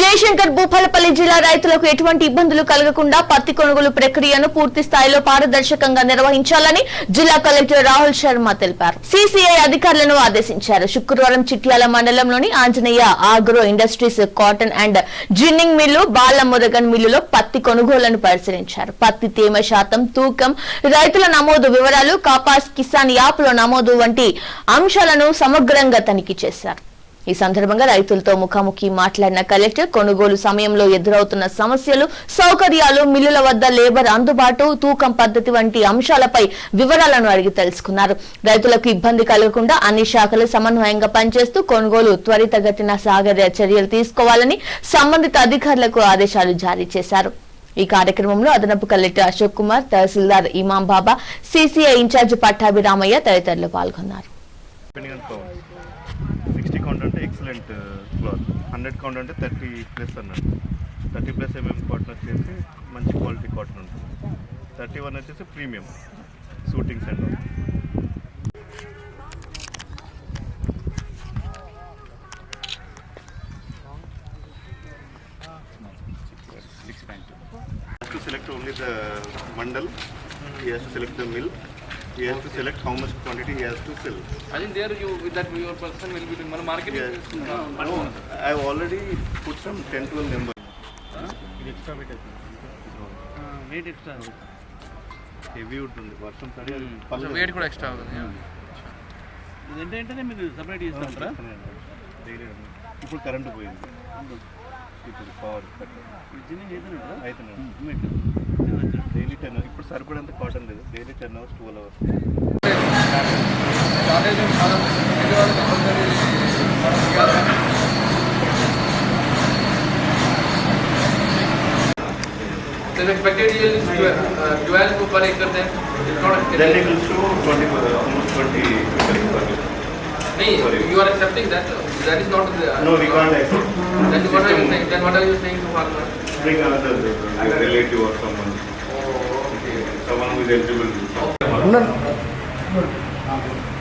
జయశంకర్ భూపాలపల్లి జిల్లా రైతులకు ఎటువంటి ఇబ్బందులు కలగకుండా పత్తి కొనుగోలు ప్రక్రియను పూర్తి స్థాయిలో పారదర్శకంగా నిర్వహించాలని జిల్లా కలెక్టర్ రాహుల్ శర్మ తెలిపారు. సిసిఐ అధికారులను ఆదేశించారు. శుక్రవారం చిట్యాల మండలంలోని Anjaneya agro industries cotton and ginning mill Bala Murugan మిల్లులో పత్తి కొనుగోళ్ళను పరిశీలించారు. పత్తి తేమ శాతం తూకం రైతుల నమోదు వివరాలు కాపాస్ కిసాన్ యాప్లో నమోదు వంటి అంశాలను సమగ్రంగా తనిఖీ చేశారు. ఈ సందర్భంగా రైతులతో ముఖాముఖి మాట్లాడిన కలెక్టర్ కొనుగోలు సమయంలో ఎదురవుతున్న సమస్యలు సౌకర్యాలు మిల్లుల వద్ద లేబర్ అందుబాటు తూకం పద్ధతి వంటి అంశాలపై వివరాలను అడిగి తెలుసుకున్నారు. రైతులకు ఇబ్బంది కలగకుండా అన్ని శాఖలు సమన్వయంగా పనిచేస్తూ కొనుగోలు త్వరితగతిన సాగర చర్యలు తీసుకోవాలని సంబంధిత అధికారులకు ఆదేశాలు జారీ చేశారు. ఈ కార్యక్రమంలో అదనపు కలెక్టర్ అశోక్ కుమార్ తహసీల్దార్ ఇమాం బాబా సీసీఐ ఇన్ఛార్జ్ పట్టాభిరామయ్య తదితరులు పాల్గొన్నారు. కౌంట్ అంటే ఎక్సలెంట్ క్లాత్ హండ్రెడ్ కౌంట్ అంటే థర్టీ ప్లస్ అన్నట్టు థర్టీ ప్లస్ ఎంఎం కాటన్ వచ్చేసి మంచి క్వాలిటీ కాటన్ ఉంటుంది. థర్టీ వన్ వచ్చేసి premium shooting centre select only the mandal select the mill he has to select how much quantity he has to sell. I think there you with that your person will be doing marketing Yes. చేస్తున్నా. No, I've already put some 10 12 numbers. Weight extra heavy ఉంటుంది వర్షం పడి weight కూడా extra అవుతుంది. ఇది ఏంటంటే మీకు separate చేస్తూ ఉంటారా Daily ఉంది. ఇప్పుడు కరెంటు పోయింది ఇప్పుడు పవర్ అవుతున్నాడు టెన్ ఇప్పుడు సరిపడేంత కాటన్ లేదు daily ten hours twelve hours Shortage ఉంది చాలా. ఇది వాళ్ళు compulsory మనం చేయాలి. The expected yield is twelve, uh, twelve per acre then. It's not a- Then it will show 20, uh, almost 20 Nee, you are accepting that. That is not the. No, we can't accept. Then what are you saying? Then what are you saying to farmer? Bring another uh, relative or someone, the one who is eligible. No.